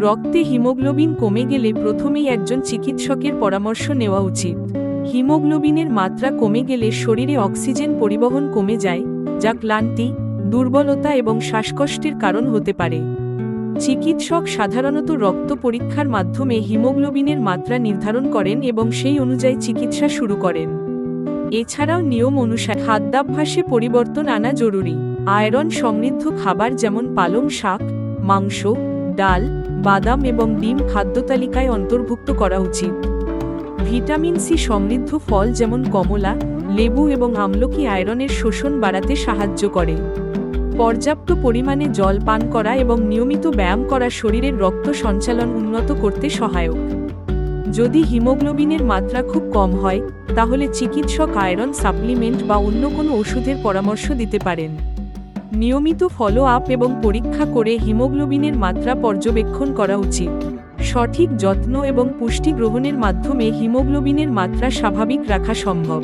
রক্তে হিমোগ্লোবিন কমে গেলে প্রথমেই একজন চিকিৎসকের পরামর্শ নেওয়া উচিত। হিমোগ্লোবিনের মাত্রা কমে গেলে শরীরে অক্সিজেন পরিবহন কমে যায়, যা ক্লান্তি, দুর্বলতা এবং শ্বাসকষ্টের কারণ হতে পারে। চিকিৎসক সাধারণত রক্ত পরীক্ষার মাধ্যমে হিমোগ্লোবিনের মাত্রা নির্ধারণ করেন এবং সেই অনুযায়ী চিকিৎসা শুরু করেন। এছাড়াও নিয়ম অনুসারে খাদ্যাভ্যাসে পরিবর্তন আনা জরুরি। আয়রন সমৃদ্ধ খাবার যেমন পালং শাক, মাংস, ডাল বাদাম এবং ডিম খাদ্য তালিকায় অন্তর্ভুক্ত করা উচিত। ভিটামিন সি সমৃদ্ধ ফল যেমন কমলা, লেবু এবং আমলকি আয়রনের শোষণ বাড়াতে সাহায্য করে। পর্যাপ্ত পরিমাণে জল পান করা এবং নিয়মিত ব্যায়াম করা শরীরের রক্ত সঞ্চালন উন্নত করতে সহায়ক। যদি হিমোগ্লোবিনের মাত্রা খুব কম হয়, তাহলে চিকিৎসক আয়রন সাপ্লিমেন্ট বা অন্য কোনো ওষুধের পরামর্শ দিতে পারেন। নিয়মিত ফলো আপ এবং পরীক্ষা করে হিমোগ্লোবিনের মাত্রা পর্যবেক্ষণ করা উচিত। সঠিক যত্ন এবং পুষ্টি গ্রহণের মাধ্যমে হিমোগ্লোবিনের মাত্রা স্বাভাবিক রাখা সম্ভব।